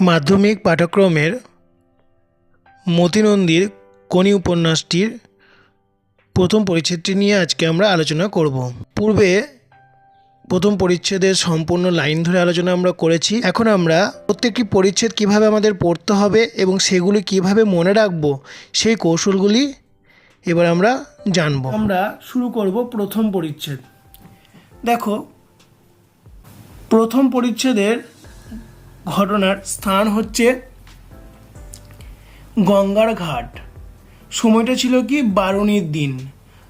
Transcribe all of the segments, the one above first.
মাধ্যমিক পাঠ্যক্রমের মতিনন্দীর কোনি উপন্যাসটির প্রথম পরিচ্ছেদটি নিয়ে আজকে আমরা আলোচনা করব। পূর্বে প্রথম পরিচ্ছেদের সম্পূর্ণ লাইন ধরে আলোচনা আমরা করেছি। এখন আমরা প্রত্যেকটি পরিচ্ছেদ কীভাবে আমাদের পড়তে হবে এবং সেগুলি কীভাবে মনে রাখব, সেই কৌশলগুলি এবার আমরা জানব। আমরা শুরু করব প্রথম পরিচ্ছেদ। দেখো, প্রথম পরিচ্ছেদের ঘটনার স্থান হচ্ছে গঙ্গার ঘাট। সময়টা ছিল কি? বারুণীর দিন।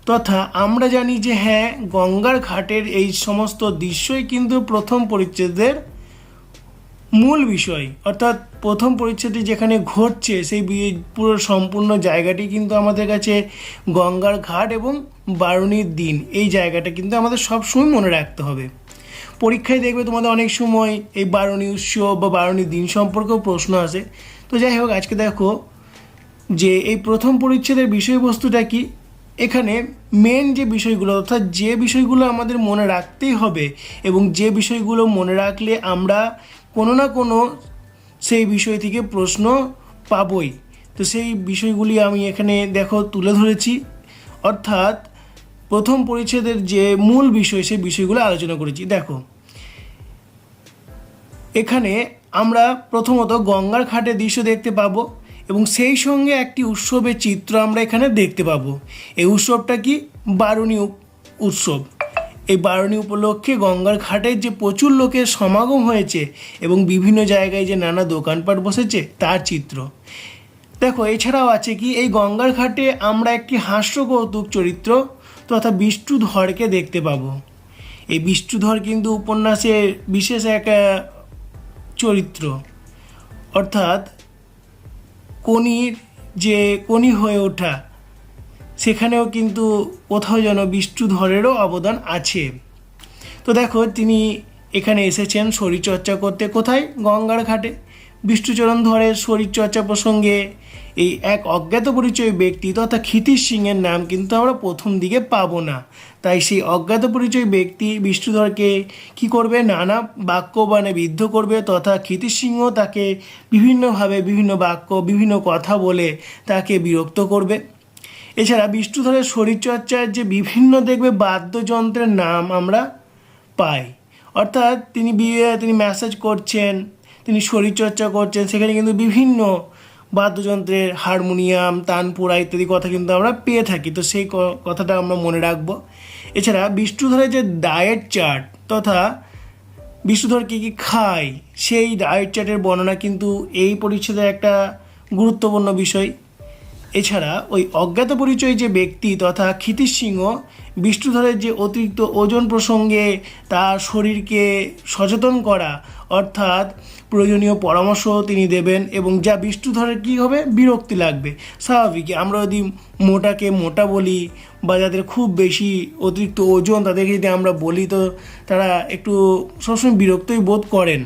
তথা আমরা জানি যে হ্যাঁ গঙ্গার ঘাটের এই সমস্ত দৃশ্যই কিন্তু প্রথম পরিচ্ছেদের মূল বিষয়। অর্থাৎ প্রথম পরিচ্ছেদে যেখানে ঘটছে, সেই পুরো সম্পূর্ণ জায়গাটি কিন্তু আমাদের কাছে গঙ্গার ঘাট এবং বারুণীর দিন। এই জায়গাটা কিন্তু আমাদের সবসময় মনে রাখতে হবে। পরীক্ষায় দেখবে তোমাদের অনেক সময় এই বারণী উৎসব বা বারণী দিন সম্পর্কেও প্রশ্ন আসে। তো যাই হোক, আজকে দেখো যে এই প্রথম পরিচ্ছেদের বিষয়বস্তুটা কি? এখানে মেন যে বিষয়গুলো, অর্থাৎ যে বিষয়গুলো আমাদের মনে রাখতেই হবে এবং যে বিষয়গুলো মনে রাখলে আমরা কোনো না কোনো সেই বিষয় থেকে প্রশ্ন পাবই। তো সেই বিষয়গুলি আমি এখানে দেখো তুলে ধরেছি। অর্থাৎ প্রথম পরিচ্ছেদের যে মূল বিষয়, সেই বিষয়গুলো আলোচনা করেছি। দেখো, এখানে আমরা প্রথমত গঙ্গার ঘাটের দৃশ্য দেখতে পাবো এবং সেই সঙ্গে একটি উৎসবের চিত্র আমরা এখানে দেখতে পাবো। এই উৎসবটা কি? বারুণী উৎসব। এই বারণী উপলক্ষে গঙ্গার ঘাটের যে প্রচুর লোকের সমাগম হয়েছে এবং বিভিন্ন জায়গায় যে নানা দোকানপাট বসেছে, তার চিত্র। দেখো, এছাড়াও আছে কি, এই গঙ্গার ঘাটে আমরা একটি হাস্য কৌতুক চরিত্র তথা বিষ্ণুধরকে দেখতে পাবো। এই বিষ্ণুধর কিন্তু উপন্যাসের বিশেষ এক চরিত্র। অর্থাৎ কনির যে কনি হয়ে ওঠা, সেখানেও কিন্তু কোথাও যেন বিষ্ণুধরেরও অবদান আছে। তো দেখো, তিনি এখানে এসেছেন শরীরচর্চা করতে। কোথায়? গঙ্গার ঘাটে। বিষ্ণুচরণ ধরের শরীরচর্চা প্রসঙ্গে এই এক অজ্ঞাত পরিচয় ব্যক্তি তথা ক্ষিতিশ সিংয়ের নাম কিন্তু আমরা প্রথম দিকে পাবো না। তাই সেই অজ্ঞাত পরিচয় ব্যক্তি বিষ্ণুধরকে কি করবে, নানা বাক্যবাণে বিদ্ধ করবে তথা ক্ষিতিশ সিংহ তাকে বিভিন্নভাবে বিভিন্ন বাক্য, বিভিন্ন কথা বলে তাকে বিরক্ত করবে। এছাড়া বিষ্ণুধরের শরীরচর্চার যে বিভিন্ন দেখবে বাদ্যযন্ত্রের নাম আমরা পাই। অর্থাৎ তিনি বিয়ে তিনি ম্যাসেজ করছেন তিনি শরীরচর্চা করছেন, সেখানে কিন্তু বিভিন্ন বাদ্যযন্ত্রের হারমোনিয়াম, তানপুরা ইত্যাদি কথা কিন্তু আমরা পেয়ে থাকি। তো সেই কথাটা আমরা মনে রাখব। এছাড়া বিষ্ণুধরের যে ডায়েট চার্ট তথা বিষ্ণুধর কী কী খায়, সেই ডায়েট চার্টের বর্ণনা কিন্তু এই পরিচ্ছেদের একটা গুরুত্বপূর্ণ বিষয়। এছাড়া ওই অজ্ঞাত পরিচয় যে ব্যক্তি তথা ক্ষিতিশ সিংহ বিষ্ণুধরের যে অতিরিক্ত ওজন প্রসঙ্গে তার শরীরকে সচেতন করা, অর্থাৎ প্রয়োজনীয় পরামর্শ তিনি দেবেন এবং যা বিষ্ণুধরের কী হবে? বিরক্তি লাগবে। স্বাভাবিক আমরা যদি মোটাকে মোটা বলি বা যাদের খুব বেশি অতিরিক্ত ওজন তাদেরকে যদি আমরা বলি, তো তারা একটু সবসময় বিরক্তই বোধ করেন।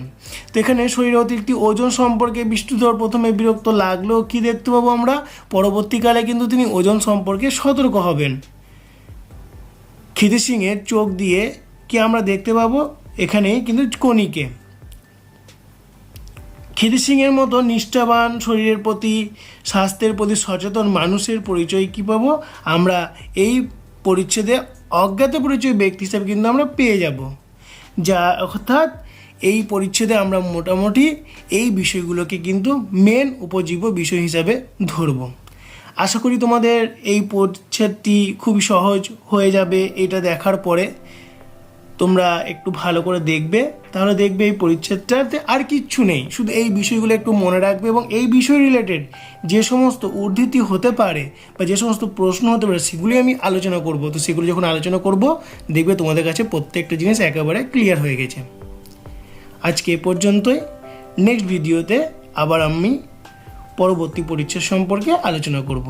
তো এখানে শরীরে অতিরিক্ত ওজন সম্পর্কে বিষ্ণুধর প্রথমে বিরক্ত লাগলেও কি দেখতে পাবো আমরা? পরবর্তীকালে কিন্তু তিনি ওজন সম্পর্কে সতর্ক হবেন। খিদি সিংয়ের চোখ দিয়ে কি আমরা দেখতে পাবো? এখানে কিন্তু কণিকে। খিদি সিংয়ের মতো নিষ্ঠাবান শরীরের প্রতি, স্বাস্থ্যের প্রতি সচেতন মানুষের পরিচয় কী পাবো? আমরা এই পরিচ্ছেদে অজ্ঞাত পরিচয় ব্যক্তি হিসাবে কিন্তু আমরা পেয়ে যাব। যা অর্থাৎ এই পরিচ্ছেদে আমরা মোটামুটি এই বিষয়গুলোকে কিন্তু মেন উপজীব্য বিষয় হিসাবে ধরব। আশা করি তোমাদের এই পরিচ্ছেদটি খুবই সহজ হয়ে যাবে এটা দেখার পরে। তোমরা একটু ভালো করে দেখবে, তাহলে দেখবে এই পরিচ্ছেদটাতে আর কিচ্ছু নেই। শুধু এই বিষয়গুলো একটু মনে রাখবে এবং এই বিষয় রিলেটেড যে সমস্ত উদ্ধৃতি হতে পারে বা যে সমস্ত প্রশ্ন হতে পারে, সেগুলি আমি আলোচনা করব। তো সেগুলো যখন আলোচনা করব, দেখবে তোমাদের কাছে প্রত্যেকটা জিনিস একেবারে ক্লিয়ার হয়ে গেছে। আজকে এ পর্যন্তই। নেক্সট ভিডিওতে আবার আমি পরবর্তী পরিচ্ছেদ সম্পর্কে আলোচনা করব।